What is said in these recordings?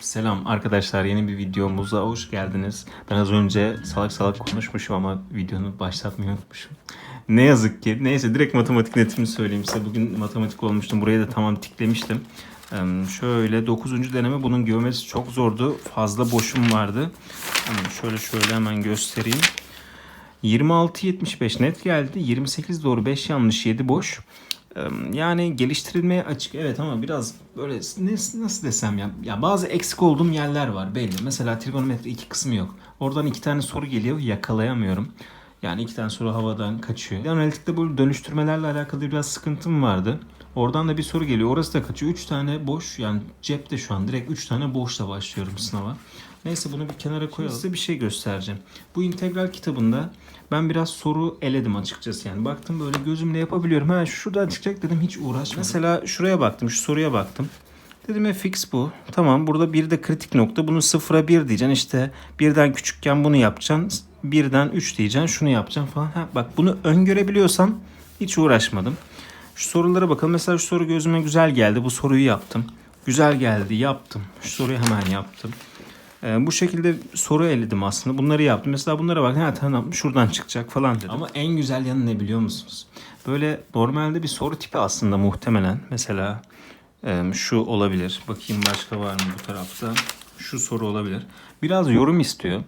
Selam arkadaşlar yeni bir videomuza hoş geldiniz. Ben az önce salak salak konuşmuşum ama videonu başlatmayı unutmuşum. Ne yazık ki neyse direkt matematik netimi söyleyeyim size. Bugün matematik olmuştum burayı da tamam tiklemiştim. Şöyle 9. deneme bunun geometrisi çok zordu. Fazla boşum vardı. Şöyle şöyle hemen göstereyim. 26-75 net geldi. 28 doğru 5 yanlış 7 boş. Yani geliştirilmeye açık evet ama biraz böyle nasıl desem ya, ya bazı eksik olduğum yerler var belli. Mesela trigonometri iki kısmı yok. Oradan iki tane soru geliyor yakalayamıyorum. Yani iki tane soru havadan kaçıyor. Analitikte böyle dönüştürmelerle alakalı biraz sıkıntım vardı. Oradan da bir soru geliyor. Orası da kaçıyor. Üç tane boş yani cepte şu an direkt üç tane boşla başlıyorum sınava. Neyse bunu bir kenara koyalım. Size bir şey göstereceğim. Bu integral kitabında ben biraz soru eledim açıkçası. Yani baktım böyle gözümle yapabiliyorum. Ha şuradan çıkacak dedim hiç uğraşmadım. Mesela şuraya baktım, şu soruya baktım. Dedim fix bu. Tamam burada bir de kritik nokta. Bunu sıfıra bir diyeceksin. İşte birden küçükken bunu yapacaksın. Birden 3 diyeceksin. Şunu yapacaksın falan. Ha, bak bunu öngörebiliyorsam hiç uğraşmadım. Şu sorulara bakalım. Mesela şu soru gözüme güzel geldi. Bu soruyu yaptım. Güzel geldi. Yaptım. Şu soruyu hemen yaptım. Ee, bu şekilde soru eledim aslında. Bunları yaptım. Mesela bunlara bak. Ha tamam şuradan çıkacak falan dedim. Ama en güzel yanı ne biliyor musunuz? Böyle normalde bir soru tipi aslında muhtemelen. Mesela e, şu olabilir. Bakayım başka var mı bu tarafta? Şu soru olabilir. Biraz yorum istiyor.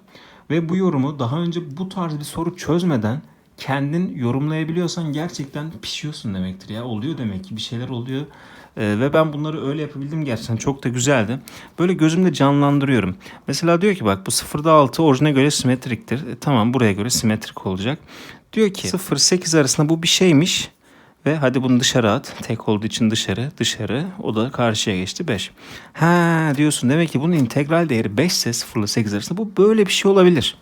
Ve bu yorumu daha önce bu tarz bir soru çözmeden kendin yorumlayabiliyorsan gerçekten pişiyorsun demektir ya. Oluyor demek ki bir şeyler oluyor. Ee, ve ben bunları öyle yapabildim gerçekten çok da güzeldi. Böyle gözümde canlandırıyorum. Mesela diyor ki bak bu 0'da 6 orijine göre simetriktir. E, tamam buraya göre simetrik olacak. Diyor ki 0-8 arasında bu bir şeymiş. Ve hadi bunu dışarı at. Tek olduğu için dışarı, dışarı. O da karşıya geçti 5. Ha diyorsun demek ki bunun integral değeri 5 ise 0 ile 8 arasında bu böyle bir şey olabilir.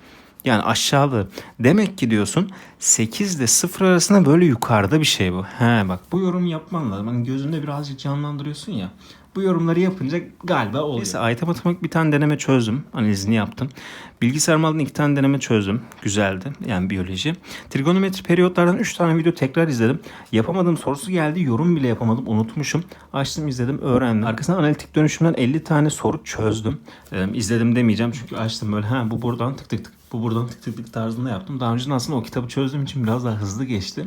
Yani aşağıda. Demek ki diyorsun 8 ile 0 arasında böyle yukarıda bir şey bu. He bak bu yorum yapman lazım. Hani gözünde birazcık canlandırıyorsun ya. Bu yorumları yapınca galiba oluyor. Neyse AYT matematik bir tane deneme çözdüm. Analizini yaptım. Bilgisayar malından iki tane deneme çözdüm. Güzeldi. Yani biyoloji. Trigonometri periyotlardan 3 tane video tekrar izledim. Yapamadığım sorusu geldi. Yorum bile yapamadım. Unutmuşum. Açtım izledim. Öğrendim. Arkasından analitik dönüşümden 50 tane soru çözdüm. Ee, izledim demeyeceğim. Çünkü açtım böyle. Ha bu buradan tık tık tık. Bu buradan tık tık tık tarzında yaptım. Daha önce aslında o kitabı çözdüğüm için biraz daha hızlı geçti.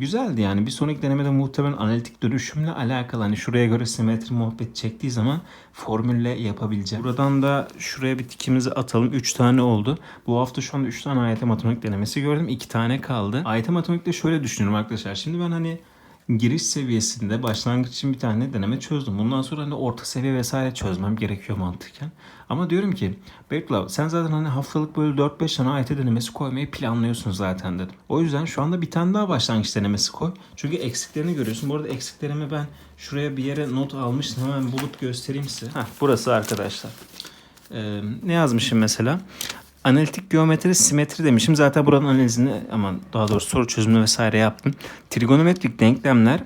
Güzeldi yani. Bir sonraki denemede muhtemelen analitik dönüşümle alakalı. Hani şuraya göre simetri muhabbet çektiği zaman formülle yapabileceğim. Buradan da şuraya bir tikimizi atalım. 3 tane oldu. Bu hafta şu anda 3 tane AYT matematik denemesi gördüm. 2 tane kaldı. AYT matematikte şöyle düşünüyorum arkadaşlar. Şimdi ben hani giriş seviyesinde başlangıç için bir tane deneme çözdüm. Bundan sonra hani orta seviye vesaire çözmem gerekiyor mantıken. Ama diyorum ki Beytulav sen zaten hani haftalık böyle 4-5 tane AYT denemesi koymayı planlıyorsun zaten dedim. O yüzden şu anda bir tane daha başlangıç denemesi koy. Çünkü eksiklerini görüyorsun. Bu arada eksiklerimi ben şuraya bir yere not almıştım. Hemen bulup göstereyim size. Heh, burası arkadaşlar. Ee, ne yazmışım mesela? Analitik geometri simetri demişim. Zaten buranın analizini ama daha doğrusu soru çözümü vesaire yaptım. Trigonometrik denklemler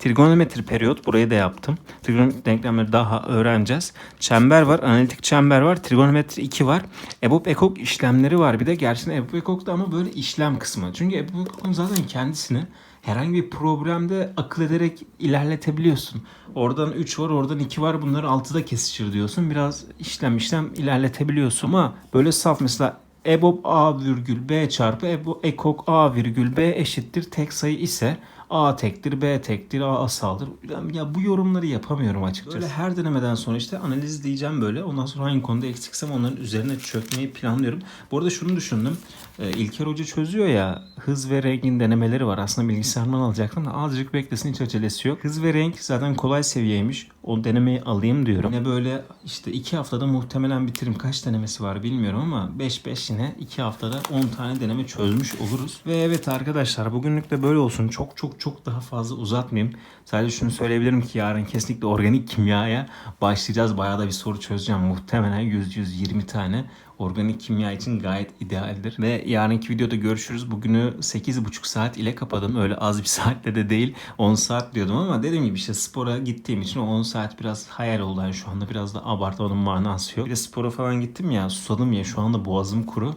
Trigonometri periyot burayı da yaptım. Trigonometrik denklemleri daha öğreneceğiz. Çember var, analitik çember var, trigonometri 2 var. EBOB ekok işlemleri var bir de. Gerçekten EBOB ekok'ta ama böyle işlem kısmı. Çünkü EBOB ekok'un zaten kendisini herhangi bir programda akıl ederek ilerletebiliyorsun. Oradan 3 var, oradan 2 var. Bunları 6'da kesişir diyorsun. Biraz işlem işlem ilerletebiliyorsun. Ama böyle saf mesela EBOB A virgül B çarpı EBOB ekok A virgül B eşittir tek sayı ise A tektir, B tektir, A asaldır. Ya bu yorumları yapamıyorum açıkçası. Böyle her denemeden sonra işte analiz diyeceğim böyle. Ondan sonra hangi konuda eksiksem onların üzerine çökmeyi planlıyorum. Bu arada şunu düşündüm. Ee, İlker Hoca çözüyor ya hız ve rengin denemeleri var. Aslında bilgisayardan alacaktım da azıcık beklesin hiç acelesi yok. Hız ve renk zaten kolay seviyeymiş. O denemeyi alayım diyorum. Yine böyle işte iki haftada muhtemelen bitiririm. Kaç denemesi var bilmiyorum ama 5-5 yine iki haftada 10 tane deneme çözmüş oluruz. Ve evet arkadaşlar bugünlük de böyle olsun. Çok çok çok daha fazla uzatmayayım. Sadece şunu söyleyebilirim ki yarın kesinlikle organik kimyaya başlayacağız. Bayağı da bir soru çözeceğim. Muhtemelen 100-120 tane organik kimya için gayet idealdir. Ve yarınki videoda görüşürüz. Bugünü 8,5 saat ile kapadım. Öyle az bir saatle de değil. 10 saat diyordum ama dediğim gibi işte spora gittiğim için o 10 saat biraz hayal oldu. Yani şu anda biraz da abartmanın manası yok. Bir de spora falan gittim ya susadım ya şu anda boğazım kuru.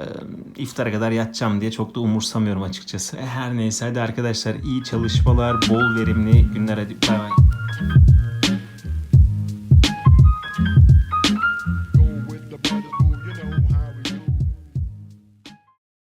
Ee, iftara kadar yatacağım diye çok da umursamıyorum açıkçası. E, her neyse hadi arkadaşlar iyi çalışmalar, bol verimli günler hadi bay bay.